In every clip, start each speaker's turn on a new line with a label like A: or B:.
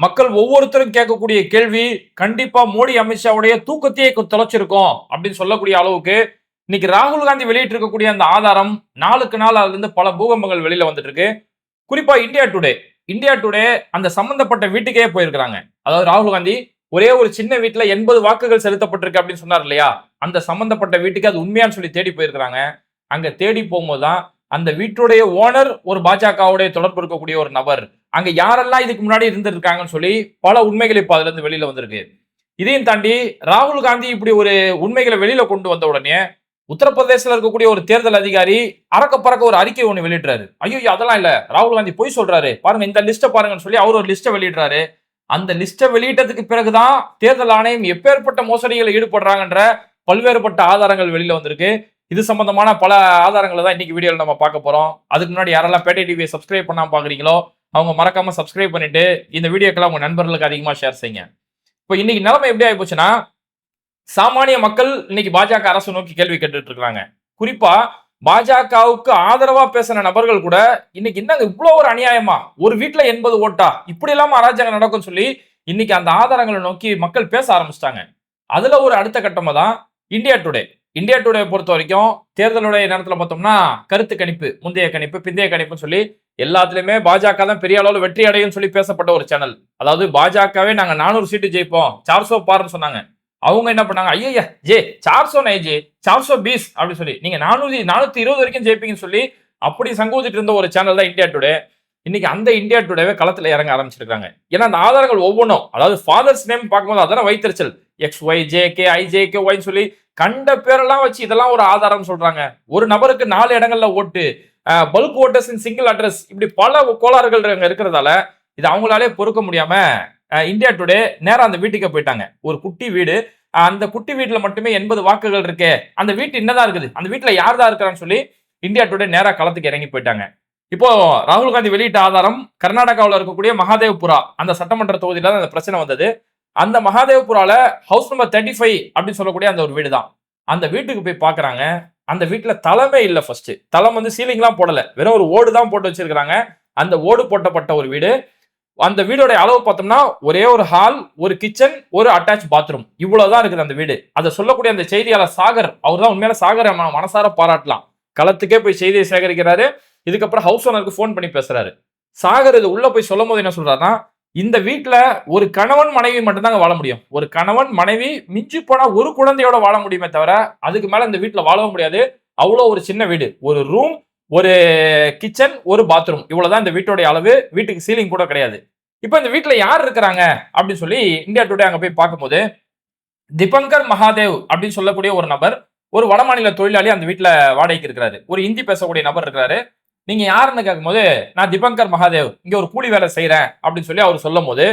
A: மக்கள் ஒவ்வொருத்தரும் கேட்கக்கூடிய கேள்வி கண்டிப்பா மோடி அமித்ஷாவுடைய தூக்கத்தையே கு- தொலைச்சிருக்கோம் அப்படின்னு சொல்லக்கூடிய அளவுக்கு இன்னைக்கு ராகுல் காந்தி வெளியிட்டு இருக்கக்கூடிய அந்த ஆதாரம் நாளுக்கு நாள் அதுல இருந்து பல பூகம்பங்கள் வெளியில வந்துட்டு இருக்கு குறிப்பா இந்தியா டுடே இந்தியா டுடே அந்த சம்பந்தப்பட்ட வீட்டுக்கே போயிருக்கிறாங்க. அதாவது ராகுல் காந்தி ஒரே ஒரு சின்ன வீட்டுல எண்பது வாக்குகள் செலுத்தப்பட்டிருக்கு அப்படின்னு சொன்னார் இல்லையா? அந்த சம்பந்தப்பட்ட வீட்டுக்கு அது உண்மையான்னு சொல்லி தேடி போயிருக்கிறாங்க. அங்க தேடி போகும்போது தான் அந்த வீட்டுடைய ஓனர் ஒரு பாஜகவுடைய தொடர்பு இருக்கக்கூடிய ஒரு நபர் அங்க யாரெல்லாம் இதுக்கு முன்னாடி இருந்திருக்காங்கன்னு சொல்லி பல உண்மைகள் இப்ப அதுல இருந்து வெளியில வந்திருக்கு. இதையும் தாண்டி ராகுல் காந்தி இப்படி ஒரு உண்மைகளை வெளியில கொண்டு வந்த உடனே உத்தரப்பிரதேசத்தில் இருக்கக்கூடிய ஒரு தேர்தல் அதிகாரி அறக்க பறக்க ஒரு அறிக்கை ஒன்று வெளியிடுறாரு. ஐயோ அதெல்லாம் இல்ல. ராகுல் காந்தி பொய் சொல்றாரு. பாருங்க இந்த லிஸ்ட்டை பாருங்கன்னு சொல்லி அவர் ஒரு லிஸ்ட்டை வெளியிடுறாரு. அந்த லிஸ்ட்டை வெளியிட்டதுக்கு பிறகுதான் தேர்தல் ஆணையம் எப்பேற்பட்ட மோசடிகளில் ஈடுபடுறாங்கன்ற பல்வேறுபட்ட ஆதாரங்கள் வெளியில வந்திருக்கு. இது சம்பந்தமான பல ஆதாரங்களை தான் இன்னைக்கு வீடியோவில் நம்ம பார்க்க போறோம். அதுக்கு முன்னாடி யாரெல்லாம் பேட்டை டிவியை சப்ஸ்கிரைப் பண்ணாமல் பாக்குறீங்களோ அவங்க மறக்காம சப்ஸ்கிரைப் பண்ணிட்டு இந்த வீடியோக்கெல்லாம் உங்க நண்பர்களுக்கு அதிகமா ஷேர் செய்யுங்க. இப்போ இன்னைக்கு நிலைமை எப்படி ஆகி போச்சுன்னா சாமானிய மக்கள் இன்னைக்கு பாஜக அரசு நோக்கி கேள்வி கேட்டுட்டு இருக்கிறாங்க குறிப்பா பாஜகவுக்கு ஆதரவா பேசின நபர்கள் கூட இன்னைக்கு என்னங்க இவ்வளவு ஒரு அநியாயமா? ஒரு வீட்டுல எண்பது ஓட்டா? இப்படி இல்லாம அராஜகம் நடக்கும் சொல்லி இன்னைக்கு அந்த ஆதாரங்களை நோக்கி மக்கள் பேச ஆரம்பிச்சிட்டாங்க. அதுல ஒரு அடுத்த கட்டமா தான் இந்தியா டுடே இந்தியா டுடே பொறுத்த வரைக்கும் தேர்தலுடைய நேரத்தில் பார்த்தோம்னா கருத்து கணிப்பு முந்தைய கணிப்பு பிந்தைய கணிப்புன்னு சொல்லி எல்லாத்துலயுமே பாஜக தான் பெரிய அளவில் வெற்றி அடையும் சொல்லி பேசப்பட்ட ஒரு சேனல் அதாவது பாஜகவே நாங்க நானூறு சீட்டு ஜெயிப்போம். சார்சோ பாருன்னு சொன்னாங்க. அவங்க என்ன பண்ணாங்க? ஐயா ஜே சார்சோ நை ஜே சார்சோ பீஸ் அப்படின்னு சொல்லி. நீங்க நானூத்தி நானூத்தி இருபது வரைக்கும் ஜெயிப்பீங்கன்னு சொல்லி அப்படி சங்கூதிட்டு இருந்த ஒரு சேனல் தான் இந்தியா டுடே. இன்னைக்கு அந்த இந்தியா டுடேவே களத்துல இறங்க ஆரம்பிச்சிருக்காங்க. ஏன்னா அந்த ஆதாரங்கள் ஒவ்வொன்றும். அதாவது ஃபாதர்ஸ் நேம் பார்க்கும்போது அதெல்லாம் வைத்தறிச்சல். X Y J K I J K ஒய்ன்னு சொல்லி கண்ட பேரெல்லாம் வச்சு இதெல்லாம் ஒரு ஆதாரம் சொல்றாங்க. ஒரு நபருக்கு நாலு இடங்கள்ல ஓட்டு. Bulk voters in single address இப்படி பல கோளாறுகள் இருக்கிறதால இது அவங்களாலே பொறுக்க முடியாம இந்தியா டுடே நேரம் அந்த வீட்டுக்கு போயிட்டாங்க. ஒரு குட்டி வீடு. அந்த குட்டி வீட்டில் மட்டுமே எண்பது வாக்குகள் இருக்கே. அந்த வீட்டு என்னதான் இருக்குது? அந்த வீட்டில் யார் தான் இருக்கிறான்னு சொல்லி இந்தியா டுடே நேராக களத்துக்கு இறங்கி போயிட்டாங்க. இப்போ ராகுல் காந்தி வெளியிட்ட ஆதாரம் கர்நாடகாவில் இருக்கக்கூடிய மகாதேவ்புரா அந்த சட்டமன்ற தொகுதியில தான் அந்த பிரச்சனை வந்தது. அந்த மகாதேவ்புரால ஹவுஸ் நம்பர் தேர்ட்டி ஃபைவ் அப்படின்னு சொல்லக்கூடிய அந்த ஒரு வீடு தான் அந்த வீட்டுக்கு போய் பார்க்குறாங்க அந்த வீட்டில் தலைமை இல்லை ஃபர்ஸ்ட் தளம் வந்து சீலிங்லாம் போடலை. வெறும் ஒரு ஓடு தான் போட்டு வச்சிருக்கிறாங்க. அந்த ஓடு போட்டப்பட்ட ஒரு வீடு. அந்த வீடோட அளவு பார்த்தோம்னா ஒரே ஒரு ஹால் ஒரு கிச்சன் ஒரு அட்டாச் பாத்ரூம் இவ்வளவுதான் இருக்குது அந்த வீடு. அதை சொல்லக்கூடிய அந்த செய்தியாளர் சாகர் அவர் தான் உண்மையில சாகர் மனசார பாராட்டலாம். களத்துக்கே போய் செய்தியை சேகரிக்கிறாரு. இதுக்கப்புறம் ஹவுஸ் ஓனருக்கு ஃபோன் பண்ணி பேசுறாரு. சாகர் இது உள்ள போய் சொல்லும் போது என்ன சொல்றாருன்னா இந்த வீட்டில் ஒரு கணவன் மனைவி மட்டும்தாங்க வாழ முடியும். ஒரு கணவன் மனைவி மிஞ்சி போனால் ஒரு குழந்தையோட வாழ முடியுமே தவிர அதுக்கு மேலே இந்த வீட்டில் வாழவும் முடியாது. அவ்வளோ ஒரு சின்ன வீடு. ஒரு ரூம் ஒரு கிச்சன் ஒரு பாத்ரூம் இவ்வளோதான் இந்த வீட்டோடைய அளவு. வீட்டுக்கு சீலிங் கூட கிடையாது. இப்போ இந்த வீட்டில் யார் இருக்கிறாங்க? அப்படின்னு சொல்லி இந்தியா டுடே அங்கே போய் பார்க்கும்போது திபங்கர் மகாதேவ் அப்படின்னு சொல்லக்கூடிய ஒரு நபர் ஒரு வடமாநில தொழிலாளி அந்த வீட்டில் வாடகைக்கு இருக்கிறாரு. ஒரு ஹிந்தி பேசக்கூடிய நபர் இருக்கிறாரு. நீங்க யாருன்னு கேட்கும்போது நான் திபங்கர் மகாதேவ் இங்க ஒரு கூலி வேலை செய்யறேன் அப்படின்னு சொல்லி அவர் சொல்லும் போது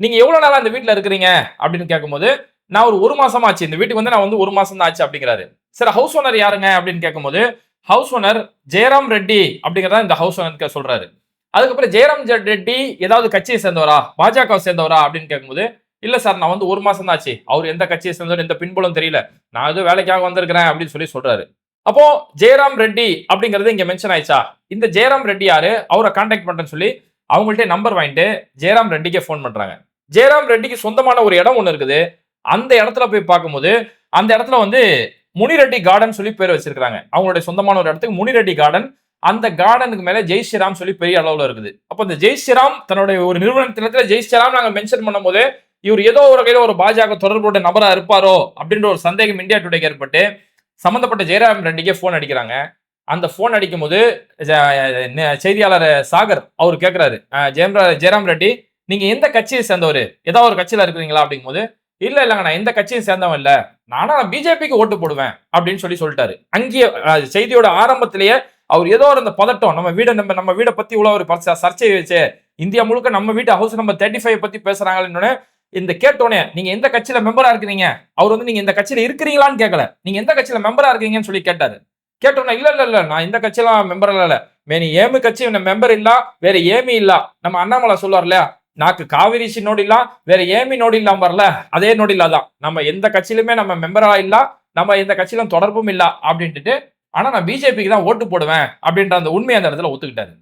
A: நீங்க எவ்வளவு நாளா இந்த வீட்டுல இருக்கிறீங்க? அப்படின்னு கேட்கும்போது நான் ஒரு ஒரு மாசம் ஆச்சு. இந்த வீட்டுக்கு வந்து நான் வந்து ஒரு மாசம் தான் ஆச்சு அப்படிங்கிறாரு. சரி ஹவுஸ் ஓனர் யாருங்க? அப்படின்னு கேட்கும்போது ஹவுஸ் ஓனர் ஜெயராம் ரெட்டி அப்படிங்கிறதா இந்த ஹவுஸ் ஓனர் சொல்றாரு. அதுக்கப்புறம் ஜெயராம் ரெட்டி ஏதாவது கட்சியை சேர்ந்தவரா? பாஜகவை சேர்ந்தவரா? அப்படின்னு கேட்கும்போது இல்ல சார் நான் வந்து ஒரு மாசம் தான் ஆச்சு. அவர் எந்த கட்சியை சேர்ந்தவர் எந்த பின்புலம் தெரியல. நான் ஏதோ வேலைக்காக வந்திருக்கிறேன் அப்படின்னு சொல்லி சொல்றாரு. அப்போ ஜெயராம் ரெட்டி அப்படிங்கிறது இங்க மென்ஷன் ஆயிடுச்சா? இந்த ஜெயராம் ரெட்டி யாரு? அவரை கான்டாக்ட் பண்றேன்னு சொல்லி அவங்கள்ட்ட நம்பர் வாங்கிட்டு ஜெயராம் ரெட்டிக்கே ஃபோன் பண்றாங்க. ஜெயராம் ரெட்டிக்கு சொந்தமான ஒரு இடம் ஒன்று இருக்குது. அந்த இடத்துல போய் பார்க்கும்போது அந்த இடத்துல வந்து முனிரெட்டி கார்டன் சொல்லி பேர் வச்சிருக்காங்க அவங்களுடைய சொந்தமான ஒரு இடத்துக்கு முனிரெட்டி கார்டன் அந்த கார்டனுக்கு மேல ஜெய் ஸ்ரீராம் சொல்லி பெரிய அளவுல இருக்குது. அப்போ இந்த ஜெய் ஸ்ரீராம் தன்னுடைய ஒரு நிறுவனத்தினத்துல ஜெய் ஸ்ரீராம் நாங்க மென்ஷன் பண்ணும்போது இவர் ஏதோ ஒரு கையில ஒரு பாஜக தொடர்புடைய நபரா இருப்பாரோ அப்படின்ற ஒரு சந்தேகம் இந்தியா டுடேக்கு ஏற்பட்டு சம்மந்தப்பட்ட ஜெயராம் ரெட்டிக்கே ஃபோன் அடிக்கிறாங்க. அந்த ஃபோன் அடிக்கும்போது போது செய்தியாளர் சாகர் அவர் கேட்குறாரு ஜெயம்ரா ஜெயராம் ரெட்டி நீங்கள் எந்த கட்சியை சேர்ந்தவர்? ஏதாவது ஒரு கட்சியில் இருக்கிறீங்களா? அப்படிங்கும்போது இல்லை இல்லைங்க நான் எந்த கட்சியும் சேர்ந்தவன் இல்லை. நானா பிஜேபிக்கு ஓட்டு போடுவேன். அப்படின்னு சொல்லி சொல்லிட்டாரு. அங்கேயே செய்தியோட ஆரம்பத்திலேயே அவர் ஏதோ ஒரு அந்த பதட்டம் நம்ம வீடை நம்ம நம்ம வீடை பற்றி இவ்வளோ ஒரு சர்ச்சை வச்சு இந்தியா முழுக்க நம்ம வீட்டு ஹவுஸ் நம்பர் தேர்ட்டி ஃபைவ் பற்றி பேசுகிறாங்கன்னு இந்த கேட்டோன்னே நீங்க எந்த கட்சியில மெம்பரா இருக்கிறீங்க? அவர் வந்து நீங்க இந்த கட்சியில இருக்கிறீங்களான்னு கேட்கல நீங்க எந்த கட்சியில மெம்பரா இருக்கீங்கன்னு சொல்லி கேட்டாரு. கேட்டோன்னே இல்ல இல்ல இல்ல நான் இந்த கட்சியெல்லாம் மெம்பர் இல்ல மேனி ஏமி கட்சி மெம்பர் இல்ல? வேற ஏமி இல்ல? நம்ம அண்ணாமலை சொல்லுவார் இல்லையா? நாக்கு காவிரிசி நோடி இல்ல? வேற ஏமி நோடி இல்லாம வரல? அதே நோடி தான் நம்ம எந்த கட்சியிலுமே நம்ம மெம்பரா இல்ல? நம்ம எந்த கட்சியிலும் தொடர்பும் இல்ல? அப்படின்ட்டு ஆனா நான் பிஜேபிக்கு தான் ஓட்டு போடுவேன். அப்படின்ற அந்த உண்மையை அந்த இடத்துல ஒத்துக்கிட்டாரு.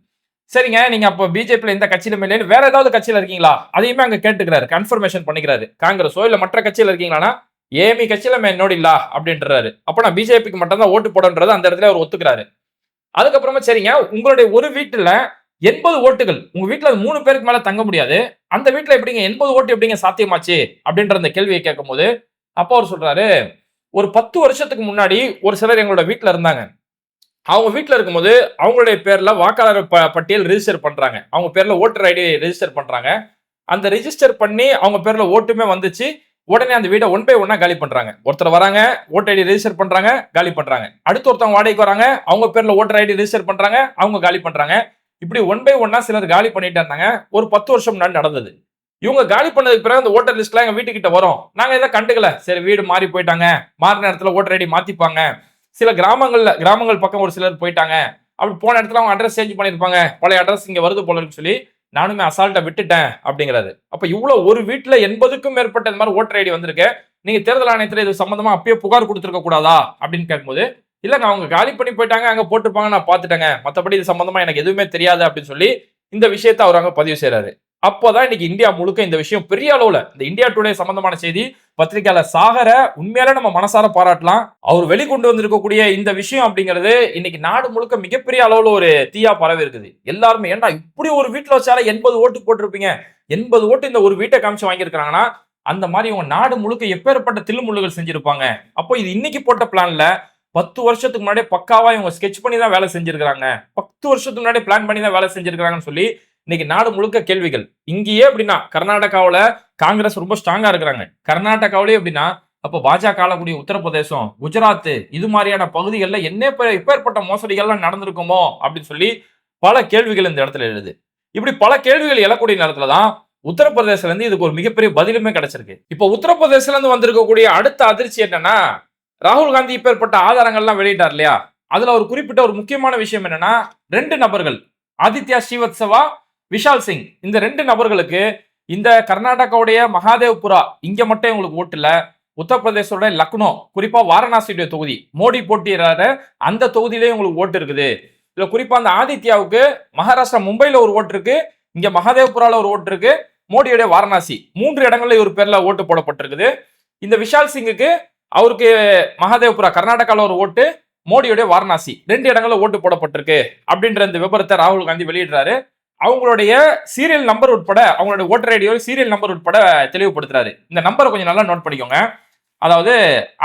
A: சரிங்க நீங்க அப்போ பிஜேபியில் எந்த கட்சியிலும் இல்லைன்னு வேற ஏதாவது கட்சியில இருக்கீங்களா? அதையுமே அங்க கேட்டுக்கிறாரு கன்ஃபர்மேஷன் பண்ணிக்கிறாரு. காங்கிரஸோ இல்ல மற்ற கட்சியில இருக்கீங்களான்னா ஏமி கட்சியில என்னோட இல்லா அப்படின்றாரு. அப்ப நான் பிஜேபிக்கு மட்டும் தான் ஓட்டு போடன்றது அந்த இடத்துல அவர் ஒத்துக்கிறாரு. அதுக்கப்புறமா சரிங்க உங்களுடைய ஒரு வீட்டுல எண்பது ஓட்டுகள் உங்க வீட்டுல அது மூணு பேருக்கு மேல தங்க முடியாது. அந்த வீட்டுல எப்படிங்க எண்பது ஓட்டு எப்படிங்க சாத்தியமாச்சு? அப்படின்ற அந்த கேள்வியை கேட்கும்போது அப்போ அவர் சொல்றாரு ஒரு பத்து வருஷத்துக்கு முன்னாடி ஒரு சிலர் எங்களோட வீட்டுல இருந்தாங்க. அவங்க வீட்டில் இருக்கும்போது அவங்களுடைய பேரில் வாக்காளர் ப பட்டியல் ரிஜிஸ்டர் பண்ணுறாங்க அவங்க பேரில் ஓட்டர் ஐடி ரெஜிஸ்டர் பண்ணுறாங்க அந்த ரிஜிஸ்டர் பண்ணி அவங்க பேரில் ஓட்டுமே வந்துச்சு. உடனே அந்த வீடை ஒன் பை ஒன்னாக காலி பண்ணுறாங்க ஒருத்தர் வராங்க ஓட்டர் ஐடி ரெஜிஸ்டர் பண்ணுறாங்க காலி பண்ணுறாங்க அடுத்து ஒருத்தவங்க வாடகைக்கு வராங்க அவங்க பேரில் ஓட்டர் ஐடி ரெஜிஸ்டர் பண்ணுறாங்க அவங்க காலி பண்ணுறாங்க இப்படி ஒன் பை ஒன்னாக சிலர் காலி பண்ணிட்டு இருந்தாங்க. ஒரு பத்து வருஷம் முன்னாடி நடந்தது. இவங்க காலி பண்ணதுக்கு பிறகு அந்த ஓட்டர் லிஸ்ட்லாம் எங்கள் வீட்டுக்கிட்ட வரும். நாங்கள் எதை கண்டுக்கல. சரி வீடு மாறி போயிட்டாங்க. மாறின இடத்துல ஓட்டர் ஐடி மாற்றிப்பாங்க சில கிராமங்களில் கிராமங்கள் பக்கம் ஒரு சிலர் போயிட்டாங்க. அப்படி போன இடத்துல அவங்க அட்ரஸ் சேஞ்ச் பண்ணியிருப்பாங்க. பழைய அட்ரஸ் இங்கே வருது போல சொல்லி நானுமே அசால்ட்டை விட்டுட்டேன் அப்படிங்கிறாரு. அப்போ இவ்வளோ ஒரு வீட்டில் எண்பதுக்கும் மேற்பட்ட இந்த மாதிரி ஓட்டர் ஐடி வந்திருக்கு. நீங்கள் தேர்தல் ஆணையத்தில் இது சம்மந்தமாக அப்பயே புகார் கொடுத்துருக்க கூடாதா? அப்படின்னு கேட்கும்போது நான் அவங்க காலி பண்ணி போயிட்டாங்க அங்கே போட்டிருப்பாங்க நான் பார்த்துட்டேங்க. மற்றபடி இது சம்மந்தமாக எனக்கு எதுவுமே தெரியாது அப்படின்னு சொல்லி இந்த விஷயத்தை அவர் அங்கே பதிவு செய்கிறாரு அப்போதான் இன்னைக்கு இந்தியா முழுக்க இந்த விஷயம் பெரிய அளவுல இந்த இந்தியா டுடே சம்பந்தமான செய்தி பத்திரிகையாளர் சாகர உண்மையால நம்ம மனசார பாராட்டலாம். அவர் வெளிக்கொண்டு வந்திருக்கக்கூடிய இந்த விஷயம் அப்படிங்கிறது இன்னைக்கு நாடு முழுக்க மிகப்பெரிய அளவுல ஒரு தீயா பரவி இருக்குது. எல்லாருமே ஏன்டா இப்படி ஒரு வீட்டுல வச்சால எண்பது ஓட்டு போட்டிருப்பீங்க? எண்பது ஓட்டு இந்த ஒரு வீட்டை காமிச்சு வாங்கியிருக்காங்கன்னா அந்த மாதிரி இவங்க நாடு முழுக்க எப்பேற்பட்ட தில்முள்ளுகள் செஞ்சிருப்பாங்க. அப்போ இது இன்னைக்கு போட்ட பிளான்ல பத்து வருஷத்துக்கு முன்னாடியே பக்காவா இவங்க ஸ்கெட்ச் பண்ணி தான் வேலை செஞ்சிருக்காங்க பத்து வருஷத்துக்கு முன்னாடி பிளான் பண்ணி தான் வேலை செஞ்சிருக்காங்கன்னு சொல்லி இன்னைக்கு நாடு முழுக்க கேள்விகள். இங்கேயே எப்படின்னா கர்நாடகாவில் காங்கிரஸ் ரொம்ப ஸ்ட்ராங்கா இருக்கிறாங்க. கர்நாடகாவிலேயே எப்படின்னா அப்போ பாஜக ஆளக்கூடிய உத்தரப்பிரதேசம் குஜராத் இது மாதிரியான பகுதிகளில் என்ன இப்ப- எப்பேற்பட்ட மோசடிகள்லாம் நடந்திருக்குமோ அப்படின்னு சொல்லி பல கேள்விகள் இந்த இடத்துல எழுது. இப்படி பல கேள்விகள் எழக்கூடிய நேரத்துல தான் உத்தரப்பிரதேசல இருந்து இதுக்கு ஒரு மிகப்பெரிய பதிலுமே கிடைச்சிருக்கு. இப்போ உத்தரப்பிரதேசல இருந்து வந்திருக்கக்கூடிய அடுத்த அதிர்ச்சி என்னன்னா ராகுல் காந்தி இப்பேற்பட்ட ஆதாரங்கள்லாம் வெளியிட்டார் இல்லையா? அதுல ஒரு குறிப்பிட்ட ஒரு முக்கியமான விஷயம் என்னன்னா ரெண்டு நபர்கள் ஆதித்யா ஸ்ரீவத்சவா விஷால் சிங். இந்த ரெண்டு நபர்களுக்கு இந்த கர்நாடகாவுடைய மகாதேவ்புரா இங்க மட்டும் உங்களுக்கு ஓட்டு இல்ல உத்தரப்பிரதேசோட லக்னோ குறிப்பா வாரணாசியுடைய தொகுதி மோடி போட்டியிடாத அந்த தொகுதியிலேயே உங்களுக்கு ஓட்டு இருக்குது. இதுல குறிப்பா அந்த ஆதித்யாவுக்கு மகாராஷ்டிரா மும்பையில ஒரு ஓட்டு இருக்கு இங்க மகாதேவ்புரால ஒரு ஓட்டு இருக்கு மோடியுடைய வாரணாசி மூன்று இடங்கள்ல இவர் பேர்ல ஓட்டு போடப்பட்டிருக்குது. இந்த விஷால் சிங்குக்கு அவருக்கு மகாதேவ்புரா கர்நாடகாவில் ஒரு ஓட்டு மோடியுடைய வாரணாசி ரெண்டு இடங்கள்ல ஓட்டு போடப்பட்டிருக்கு அப்படின்ற இந்த விபரத்தை ராகுல் காந்தி வெளியிடுறாரு. அவங்களுடைய சீரியல் நம்பர் உட்பட அவங்களுடைய ஓட்டர் ஐடியோ சீரியல் நம்பர் உட்பட தெளிவுபடுத்துறாரு. இந்த நம்பரை கொஞ்சம் நல்லா நோட் பண்ணிக்கோங்க. அதாவது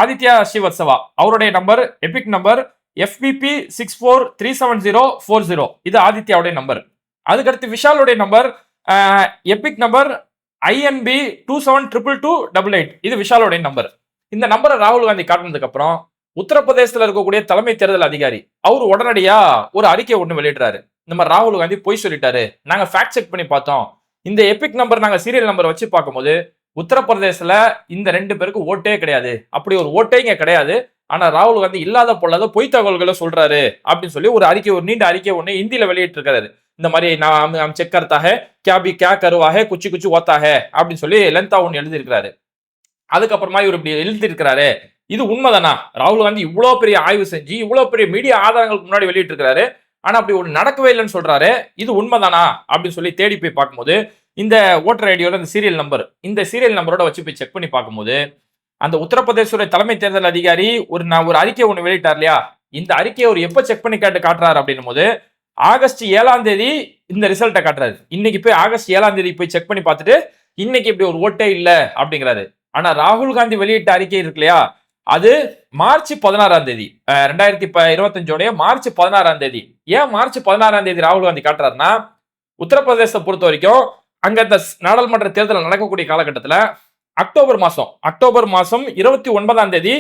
A: ஆதித்யா ஸ்ரீவத்சவா அவருடைய number EPIC number FPP six four three seven zero four zero இது ஆதித்யாவுடைய நம்பர் அதுக்கடுத்து விஷாலுடைய number EPIC number INB two seven triple two double eight இது விஷாலுடைய நம்பர் இந்த நம்பரை ராகுல் காந்தி காட்டினதுக்கு அப்புறம் இருக்கக்கூடிய தலைமை தேர்தல் அதிகாரி அவர் உடனடியாக ஒரு அறிக்கை ஒன்று வெளியிடுறாரு. இந்த ராகுல் காந்தி பொய் சொல்லிட்டாரு. நாங்க ஃபேக்ட் செக் பண்ணி பார்த்தோம். இந்த எபிக் நம்பர் நாங்க சீரியல் நம்பர் வச்சு பார்க்கும்போது உத்தரப்பிரதேசல இந்த ரெண்டு பேருக்கு ஓட்டே கிடையாது. அப்படி ஒரு ஓட்டே இங்க கிடையாது. ஆனா ராகுல் காந்தி இல்லாத பொல்லாத பொய் தகவல்களை சொல்றாரு. அப்படின்னு சொல்லி ஒரு அறிக்கை ஒரு நீண்ட அறிக்கை ஒன்று இந்தியில வெளியிட்டிருக்காரு. இந்த மாதிரி நான் செக் கருத்தாக கேபி கே கருவாக குச்சி குச்சி ஓத்தாக அப்படின்னு சொல்லி லென்த்தா ஒன்று எழுதியிருக்கிறாரு. அதுக்கப்புறமா இவர் இப்படி எழுதியிருக்கிறாரு. இது உண்மைதானா? ராகுல் காந்தி இவ்வளோ பெரிய ஆய்வு செஞ்சு இவ்வளோ பெரிய மீடியா ஆதாரங்களுக்கு முன்னாடி வெளியிட்டிருக்கிறாரு. ஆனா அப்படி ஒன்று நடக்கவே இல்லைன்னு சொல்றாரு. இது உண்மைதானா? அப்படின்னு சொல்லி தேடி போய் பார்க்கும்போது இந்த ஓட்டர் ஐடியோட இந்த சீரியல் நம்பர் இந்த சீரியல் நம்பரோட வச்சு போய் செக் பண்ணி பார்க்கும்போது அந்த உத்தரப்பிரதேசோட தலைமை தேர்தல் அதிகாரி ஒரு நான் ஒரு அறிக்கை ஒன்று வெளியிட்டார் இல்லையா? இந்த அறிக்கையை அவர் எப்போ செக் பண்ணி கேட்டு காட்டுறாரு அப்படின்னும் போது ஆகஸ்ட் ஏழாம் தேதி இந்த ரிசல்ட்டை காட்டுறாரு. இன்னைக்கு போய் ஆகஸ்ட் ஏழாம் தேதி போய் செக் பண்ணி பார்த்துட்டு இன்னைக்கு இப்படி ஒரு ஓட்டே இல்லை அப்படிங்கிறாரு. ஆனா ராகுல் காந்தி வெளியிட்ட அறிக்கை இருக்கு இல்லையா? அது மார்ச் பதினாறாம் தேதி ரெண்டாயிரத்தி இருபத்தஞ்சோடைய மார்ச் பதினாறாம் தேதி. ஏன் மார்ச் பதினாறாம் தேதி ராகுல் காந்தி காட்டுறாருன்னா உத்தரப்பிரதேசத்தை பொறுத்த வரைக்கும் அங்க இந்த நாடாளுமன்ற தேர்தல் நடக்கக்கூடிய காலகட்டத்தில் அக்டோபர் மாசம் அக்டோபர் மாசம் இருபத்தி ஒன்பதாம் தேதி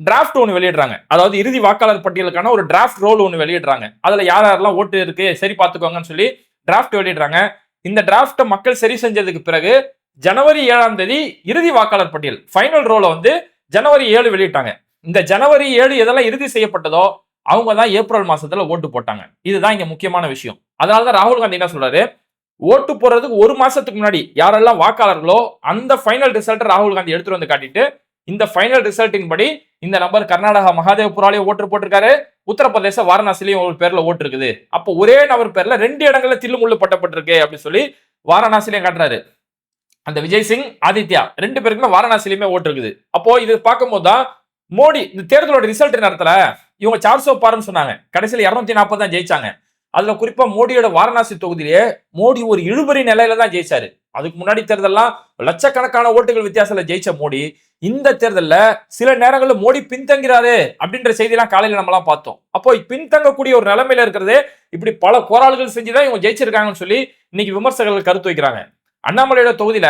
A: டிராஃப்ட் ஒன்று வெளியிடுறாங்க. அதாவது இறுதி வாக்காளர் பட்டியலுக்கான ஒரு டிராஃப்ட் ரோல் ஒன்று வெளியிடுறாங்க. அதுல யார் யாரெல்லாம் ஓட்டு இருக்கு சரி பார்த்துக்கோங்கன்னு சொல்லி டிராஃப்ட் வெளியிடுறாங்க. இந்த டிராஃப்டை மக்கள் சரி செஞ்சதுக்கு பிறகு ஜனவரி ஏழாம் தேதி இறுதி வாக்காளர் பட்டியல் ஃபைனல் ரோலை வந்து ஜனவரி ஏழு வெளியிட்டாங்க. இந்த ஜனவரி ஏழு எதெல்லாம் இறுதி செய்யப்பட்டதோ அவங்க தான் ஏப்ரல் மாசத்துல ஓட்டு போட்டாங்க. இதுதான் இங்க முக்கியமான விஷயம். அதனாலதான் ராகுல் காந்தி என்ன சொல்றாரு? ஓட்டு போடுறதுக்கு ஒரு மாசத்துக்கு முன்னாடி யாரெல்லாம் வாக்காளர்களோ அந்த ஃபைனல் ரிசல்ட்டை ராகுல் காந்தி எடுத்துட்டு வந்து காட்டிட்டு இந்த ஃபைனல் ரிசல்ட்டின் படி இந்த நபர் கர்நாடகா மகாதேவ்புராலையும் ஓட்டு போட்டிருக்காரு. உத்தரப்பிரதேச வாரணாசிலையும் ஒரு பேர்ல ஓட்டு இருக்குது. அப்போ ஒரே நபர் பேர்ல ரெண்டு இடங்கள்ல தில்லுமுள்ளு பட்டப்பட்டிருக்கு அப்படின்னு சொல்லி வாரணாசிலையும் காட்டுறாரு. அந்த விஜய் சிங் ஆதித்யா ரெண்டு பேருக்குமே வாரணாசிலையுமே ஓட்டு இருக்குது. அப்போ இது பார்க்கும்போது தான் மோடி இந்த தேர்தலோட ரிசல்ட் நேரத்தில் இவங்க சார்சோ பாருன்னு சொன்னாங்க. கடைசியில் இருநூத்தி நாற்பது தான் ஜெயிச்சாங்க. அதுல குறிப்பா மோடியோட வாரணாசி தொகுதியிலேயே மோடி ஒரு இழுபறி நிலையில தான் ஜெயிச்சாரு. அதுக்கு முன்னாடி தேர்தலாம் லட்சக்கணக்கான ஓட்டுகள் வித்தியாசத்துல ஜெயிச்ச மோடி இந்த தேர்தலில் சில நேரங்களில் மோடி பின்தங்கிறாரு அப்படின்ற செய்தியெல்லாம் காலையில் நம்மலாம் பார்த்தோம். அப்போ பின்தங்கக்கூடிய ஒரு நிலைமையில இருக்கிறது இப்படி பல போராளிகள் செஞ்சுதான் இவங்க ஜெயிச்சிருக்காங்கன்னு சொல்லி இன்னைக்கு விமர்சகர்கள் கருத்து வைக்கிறாங்க. அண்ணாமலையோட தொகுதியில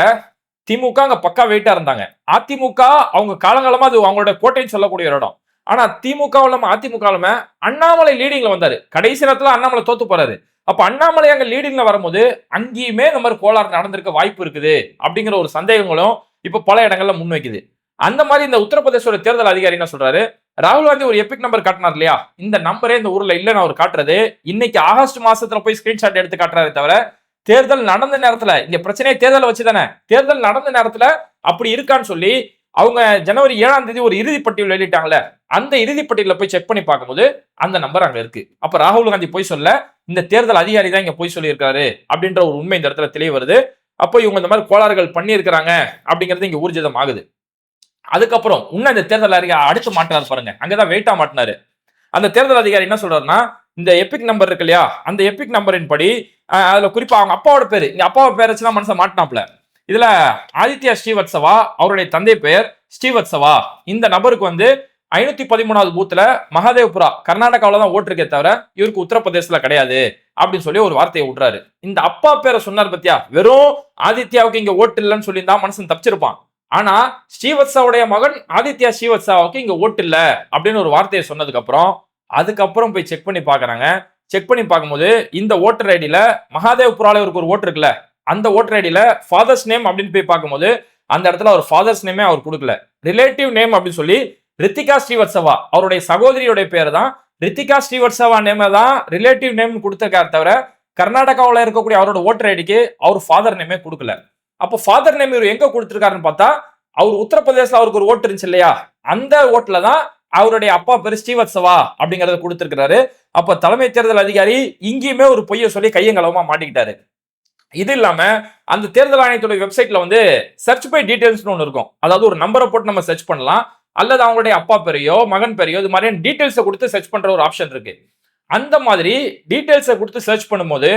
A: திமுக அங்க பக்கா வெயிட்டா இருந்தாங்க. அதிமுக அவங்க காலங்காலமா அது அவங்களோட கோட்டைன்னு சொல்லக்கூடிய ஒரு இடம். ஆனா திமுக இல்லாம அதிமுக இல்லாம அண்ணாமலை லீடிங்ல வந்தாரு. கடைசி நேரத்துல அண்ணாமலை தோத்து போறாரு. அப்ப அண்ணாமலை அங்க லீடிங்ல வரும்போது அங்கேயுமே இந்த மாதிரி கோளாறு நடந்திருக்க வாய்ப்பு இருக்குது அப்படிங்கிற ஒரு சந்தேகங்களும் இப்ப பல இடங்கள்ல முன்வைக்குது. அந்த மாதிரி இந்த உத்தரப்பிரதேசோட தேர்தல் அதிகாரி என்ன சொல்றாரு? ராகுல் காந்தி ஒரு எபிக் நம்பர் காட்டினார் இல்லையா? இந்த நம்பரே இந்த ஊர்ல இல்லைன்னு அவர் காட்டுறது. இன்னைக்கு ஆகஸ்ட் மாசத்துல போய் ஸ்கிரீன்ஷாட் எடுத்து காட்டுறாரு தவிர தேர்தல் நடந்த நேரத்துல இங்க பிரச்சனையே தேர்தலை வச்சுதானே? தேர்தல் நடந்த நேரத்துல அப்படி இருக்கான்னு சொல்லி அவங்க ஜனவரி ஏழாம் தேதி ஒரு இறுதி பட்டியல் வெளியிட்டாங்கல்ல அந்த இறுதிப்பட்டியல போய் செக் பண்ணி பார்க்கும்போது அந்த நம்பர் அங்க இருக்கு. அப்ப ராகுல் காந்தி போய் சொல்ல இந்த தேர்தல் அதிகாரி தான் இங்க போய் சொல்லியிருக்காரு அப்படின்ற ஒரு உண்மை இந்த இடத்துல தெளிவு வருது. அப்போ இவங்க இந்த மாதிரி கோளாறுகள் பண்ணியிருக்கிறாங்க அப்படிங்கிறது இங்க ஊர்ஜிதம் ஆகுது அதுக்கப்புறம் இன்னும் இந்த தேர்தல் அதிகாரி அடுத்து மாட்டினார் பாருங்க அங்கதான் வெயிட்டா மாட்டினாரு. அந்த தேர்தல் அதிகாரி என்ன சொல்றாருன்னா இந்த எபிக் நம்பர் இருக்கு இல்லையா? அந்த எபிக் நம்பரின் படி அதில் அதுல குறிப்பா அவங்க அப்பாவோட பேரு. இங்க அப்பாவோட பேர் வச்சுதான் மனசை மாட்டினாப்ல இதுல ஆதித்யா ஸ்ரீவத்சவா அவருடைய தந்தை பெயர் ஸ்ரீவத்சவா. இந்த நபருக்கு வந்து ஐநூத்தி பதிமூணாவது பூத்துல மகாதேவ்புரா கர்நாடகாவில தான் ஓட்டு இருக்கே தவிர இவருக்கு உத்தரப்பிரதேசத்துல கிடையாது அப்படின்னு சொல்லி ஒரு வார்த்தையை விடுறாரு. இந்த அப்பா பேரை சொன்னார் பத்தியா? வெறும் ஆதித்யாவுக்கு இங்க ஓட்டு இல்லைன்னு சொல்லியிருந்தா மனசன் தப்பிச்சிருப்பான். ஆனா ஸ்ரீவத்சாவுடைய மகன் ஆதித்யா ஸ்ரீவத்சாவுக்கு இங்க ஓட்டு இல்லை அப்படின்னு ஒரு வார்த்தையை சொன்னதுக்கு அப்புறம் அதுக்கப்புறம் போய் செக் பண்ணி பார்க்குறாங்க செக் பண்ணி பார்க்கும்போது இந்த ஓட்டர் ஐடியில் மகாதேவ் புராலயருக்கு ஒரு ஓட்டு இருக்குல்ல அந்த ஓட்டர் ஐடியில் ஃபாதர்ஸ் நேம் அப்படின்னு போய் பார்க்கும்போது அந்த இடத்துல அவர் ஃபாதர்ஸ் நேமே அவர் கொடுக்கல. ரிலேட்டிவ் நேம் அப்படின்னு சொல்லி ரித்திகா ஸ்ரீவத்சவா அவருடைய சகோதரியுடைய பேர் தான் ரித்திகா ஸ்ரீவத்சவா நேமை தான் ரிலேட்டிவ் நேம்னு கொடுத்துருக்காரு தவிர கர்நாடகாவில் இருக்கக்கூடிய அவரோட ஓட்டர் ஐடிக்கு அவர் ஃபாதர் நேமே கொடுக்கல. அப்போ ஃபாதர் நேம் இவர் எங்கே கொடுத்துருக்காருன்னு பார்த்தா அவர் உத்தரப்பிரதேசில் அவருக்கு ஒரு ஓட்டு இருந்துச்சு இல்லையா? அந்த ஓட்டில் தான் அவருடைய அப்பா பேர் ஸ்ரீவத்சவா அப்படிங்கறத கொடுத்திருக்கிறாரு. அப்ப தலைமை தேர்தல் அதிகாரி இங்கேயுமே ஒரு பொய்யை சொல்லி கையங்கலவமா மாட்டிக்கிட்டாரு. இது இல்லாம அந்த தேர்தல் ஆணையத்துடைய வெப்சைட்ல வந்து சர்ச் பை டீடைல்ஸ்னு ஒன்று இருக்கும். அதாவது ஒரு நம்பரை போட்டு நம்ம சர்ச் பண்ணலாம். அல்லது அவங்களுடைய அப்பா பெரியோ மகன் பெரியோ இது மாதிரியான டீட்டெயில்ஸை கொடுத்து சர்ச் பண்ற ஒரு ஆப்ஷன் இருக்கு. அந்த மாதிரி டீட்டெயில்ஸை கொடுத்து சர்ச் பண்ணும்போது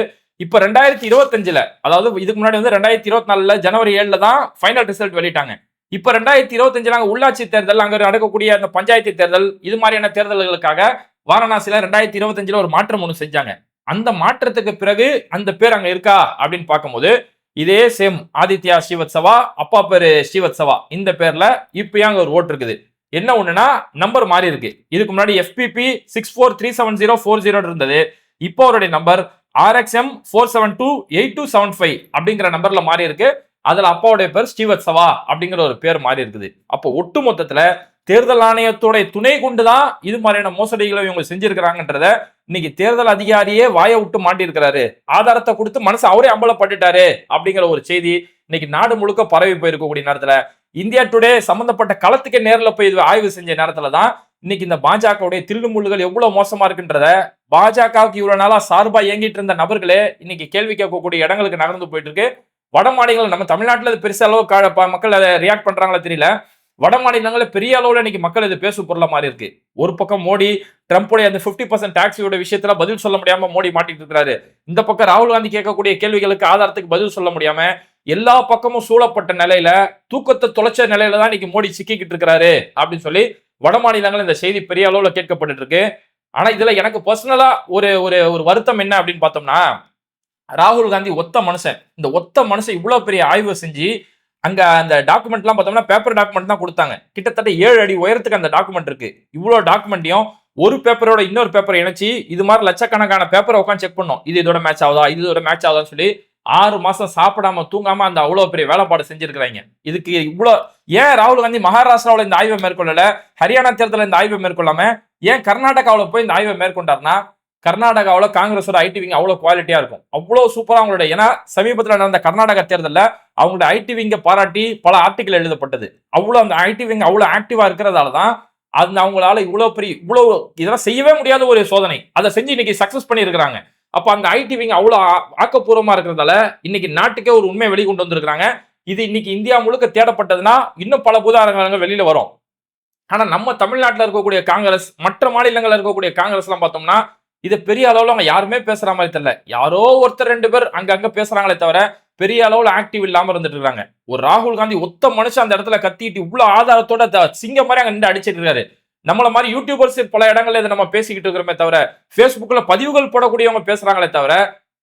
A: இப்ப ரெண்டாயிரத்தி இருபத்தஞ்சுல அதாவது இதுக்கு முன்னாடி வந்து ரெண்டாயிரத்தி இருபத்தி நாலுல ஜனவரி ஏழுல தான் ஃபைனல் ரிசல்ட் வெளியிட்டாங்க. இப்ப ரெண்டாயிரத்தி இருபத்தஞ்சுல அங்க உள்ளாட்சி தேர்தல் அங்க நடக்கக்கூடிய அந்த பஞ்சாயத்து தேர்தல் இது மாதிரியான தேர்தல்களுக்காக வாரணாசியில ரெண்டாயிரத்தி இருபத்தஞ்சுல ஒரு மாற்றம் ஒன்று செஞ்சாங்க. அந்த மாற்றத்துக்கு பிறகு அந்த பேர் அங்க இருக்கா அப்படின்னு பார்க்கும்போது இதே சேம் ஆதித்யா ஸ்ரீவத்சவா அப்பா பேரு ஸ்ரீவத்சவா. இந்த பேர்ல இப்பயும் அங்க ஒரு ஓட்டு இருக்குது. என்ன ஒண்ணுனா நம்பர் மாறி இருக்கு. இதுக்கு முன்னாடி FPP six four three seven zero four zero இருந்தது. இப்போ அவருடைய number RXM four seven two eight two seven five அப்படிங்கிற நம்பர்ல மாறி இருக்கு. அதுல அப்பாவுடைய பேர் ஸ்ரீவத்சவா அப்படிங்கிற ஒரு பேர் மாறி இருக்குது. அப்போ ஒட்டு மொத்தத்துல தேர்தல் ஆணையத்துடைய துணை கொண்டுதான் இது மாதிரியான மோசடிகளை இவங்க செஞ்சிருக்கிறாங்கன்றத இன்னைக்கு தேர்தல் அதிகாரியே வாயை விட்டு மாட்டியிருக்கிறாரு. ஆதாரத்தை கொடுத்து மனசு அவரே அம்பலப்பட்டுட்டாரு அப்படிங்கிற ஒரு செய்தி இன்னைக்கு நாடு முழுக்க பரவி போயிருக்கக்கூடிய நேரத்துல. இந்தியா டுடே சம்பந்தப்பட்ட களத்துக்கே நேரில் போய் இது ஆய்வு செஞ்ச நேரத்துல தான் இன்னைக்கு இந்த பாஜகவுடைய தில்லுமுள்ளுகள் எவ்வளவு மோசமா இருக்குன்றத பாஜகவுக்கு இவ்வளவு நாளா சார்பா இயங்கிட்டு இருந்த நபர்களே இன்னைக்கு கேள்வி கேட்கக்கூடிய இடங்களுக்கு நகர்ந்து போயிட்டு இருக்கு. வட மாநிலங்கள் நம்ம தமிழ்நாட்டில் இது அளவு மக்கள் அதை ரியாக்ட் பண்றாங்களா தெரியல. வட மாநிலங்களில் பெரிய அளவில் இன்னைக்கு மக்கள் இது பேசு பொருள மாதிரி இருக்கு. ஒரு பக்கம் மோடி ட்ரம்ப்புடைய அந்த 50% பர்சன்ட் டாக்ஸியோட விஷயத்துல பதில் சொல்ல முடியாம மோடி மாட்டிட்டு இருக்கிறாரு. இந்த பக்கம் ராகுல் காந்தி கேட்கக்கூடிய கேள்விகளுக்கு ஆதாரத்துக்கு பதில் சொல்ல முடியாம எல்லா பக்கமும் சூழப்பட்ட நிலையில தூக்கத்தை தொலைச்ச நிலையில தான் இன்னைக்கு மோடி சிக்கிக்கிட்டு இருக்கிறாரு அப்படின்னு சொல்லி வட மாநிலங்கள் இந்த செய்தி பெரிய அளவில் கேட்கப்பட்டு இருக்கு. ஆனா இதுல எனக்கு பர்சனலா ஒரு ஒரு ஒரு வருத்தம் என்ன அப்படின்னு பார்த்தோம்னா ராகுல் காந்தி ஒத்த மனுஷன். இந்த ஒத்த மனுஷன் இவ்வளவு பெரிய ஆய்வு செஞ்சு அங்க அந்த டாக்குமெண்ட்லாம் பார்த்தோம்னா பேப்பர் டாக்குமெண்ட் தான் கொடுத்தாங்க. கிட்டத்தட்ட ஏழு அடி உயரத்துக்கு அந்த டாக்குமெண்ட் இருக்கு. இவ்வளவு டாக்குமெண்ட்டையும் ஒரு பேப்பரோட இன்னொரு பேப்பரை இணைச்சி இது மாதிரி லட்சக்கணக்கான பேப்பரை உட்காந்து செக் பண்ணோம். இது இதோட மேட்ச் ஆகுதா இது இதோட மேட்ச் ஆகுதான்னு சொல்லி ஆறு மாசம் சாப்பிடாம தூங்காம அந்த அவ்வளவு பெரிய வேலைப்பாடு செஞ்சிருக்கிறாங்க. இதுக்கு இவ்வளோ ஏன் ராகுல் காந்தி மகாராஷ்டிராவில் இந்த ஆய்வை மேற்கொள்ளல? ஹரியானா தேர்தலில் இந்த ஆய்வை மேற்கொள்ளாம ஏன் கர்நாடகாவில் போய் இந்த ஆய்வை மேற்கொண்டார்னா கர்நாடகாவில் காங்கிரஸோட ஐடி விங் அவ்வளோ குவாலிட்டியாக இருக்கும். அவ்வளோ சூப்பராக அவங்களோட ஏன்னா சமீபத்தில் நடந்த கர்நாடகா தேர்தலில் அவங்களோட ஐடி விங்கை பாராட்டி பல ஆர்டிக்கல் எழுதப்பட்டது. அவ்வளோ அந்த ஐடி விங் அவ்வளோ ஆக்டிவாக இருக்கிறதால தான் அது அவங்களால இவ்வளோ பெரிய இவ்வளோ இதெல்லாம் செய்யவே முடியாத ஒரு சோதனை. அதை செஞ்சு இன்னைக்கு சக்ஸஸ் பண்ணியிருக்கிறாங்க. அப்போ அந்த ஐடி விங் அவ்வளோ ஆக்கப்பூர்வமாக இருக்கிறதால இன்னைக்கு நாட்டுக்கே ஒரு உண்மை வெளிக்கொண்டு வந்திருக்கிறாங்க. இது இன்னைக்கு இந்தியா முழுக்க தேடப்பட்டதுன்னா இன்னும் பல பூதாரங்கள் வெளியில் வரும். ஆனால் நம்ம தமிழ்நாட்டில் இருக்கக்கூடிய காங்கிரஸ் மற்ற மாநிலங்களில் இருக்கக்கூடிய காங்கிரஸ்லாம் பார்த்தோம்னா இதை பெரிய அளவில் அவங்க யாருமே பேசுகிற மாதிரி தெரியல. யாரோ ஒருத்தர் ரெண்டு பேர் அங்கங்கே பேசுகிறாங்களே தவிர பெரிய அளவில் ஆக்டிவ் இல்லாமல் இருந்துட்டு இருக்காங்க. ஒரு ராகுல் காந்தி ஒத்த மனுஷன் அந்த இடத்துல கத்திட்டு இவ்வளோ ஆதாரத்தோட த- சிங்கம் மாதிரி அங்கே நின்று அடிச்சிட்டு இருக்காரு. நம்மள மாதிரி யூடியூபர்ஸ் பல இடங்கள்ல இதை நம்ம பேசிக்கிட்டு இருக்கிறோமே தவிர ஃபேஸ்புக்கில் பதிவுகள் போடக்கூடியவங்க பேசுகிறாங்களே தவிர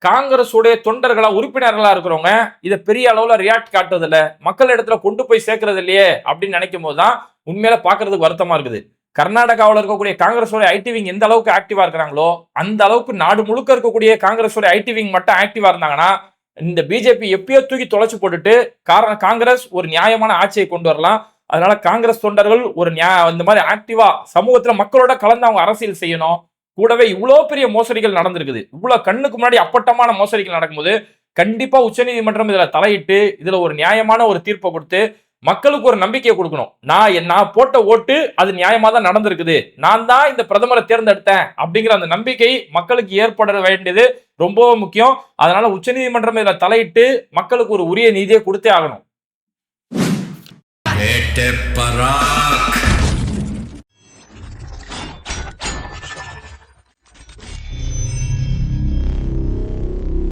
A: காங்கிரஸ் உடைய தொண்டர்களா உறுப்பினர்களா இருக்கிறவங்க இதை பெரிய அளவில் ரியாக்ட் காட்டுறது இல்லை மக்கள் இடத்துல கொண்டு போய் சேர்க்கறது இல்லையே அப்படின்னு நினைக்கும் போது தான் உண்மையில பாக்குறதுக்கு வருத்தமா இருக்குது. கர்நாடகாவில் இருக்கக்கூடிய காங்கிரஸோட ஐடி விங் எந்த அளவுக்கு ஆக்டிவா இருக்கிறாங்களோ அந்த அளவுக்கு நாடு முழுக்க இருக்கக்கூடிய காங்கிரஸோட ஐடி விங் மட்டும் ஆக்டிவா இருந்தாங்கன்னா இந்த பிஜேபி எப்பயோ தூக்கி தொலைச்சு போட்டுட்டு காரணம் காங்கிரஸ் ஒரு நியாயமான ஆட்சியை கொண்டு வரலாம். அதனால காங்கிரஸ் தொண்டர்கள் ஒரு நியா- இந்த மாதிரி ஆக்டிவா சமூகத்துல மக்களோட கலந்து அவங்க அரசியல் செய்யணும். கூடவே இவ்வளோ பெரிய மோசடிகள் நடந்திருக்குது. இவ்வளோ கண்ணுக்கு முன்னாடி அப்பட்டமான மோசடிகள் நடக்கும்போது கண்டிப்பா உச்சநீதிமன்றம் இதுல தலையிட்டு இதுல ஒரு நியாயமான ஒரு தீர்ப்பை கொடுத்து மக்களுக்கு ஒரு நம்பிக்கையை கொடுக்கணும். நான் நான் போட்ட ஓட்டு அது நியாயமாக தான் நடந்திருக்குது. நான் தான் இந்த பிரதமரை தேர்ந்தெடுத்தேன் அப்படிங்கிற அந்த நம்பிக்கை மக்களுக்கு ஏற்பட வேண்டியது ரொம்ப முக்கியம். அதனால உச்சநீதிமன்றம் இதில் தலையிட்டு மக்களுக்கு ஒரு உரிய நீதியை கொடுத்தே ஆகணும்.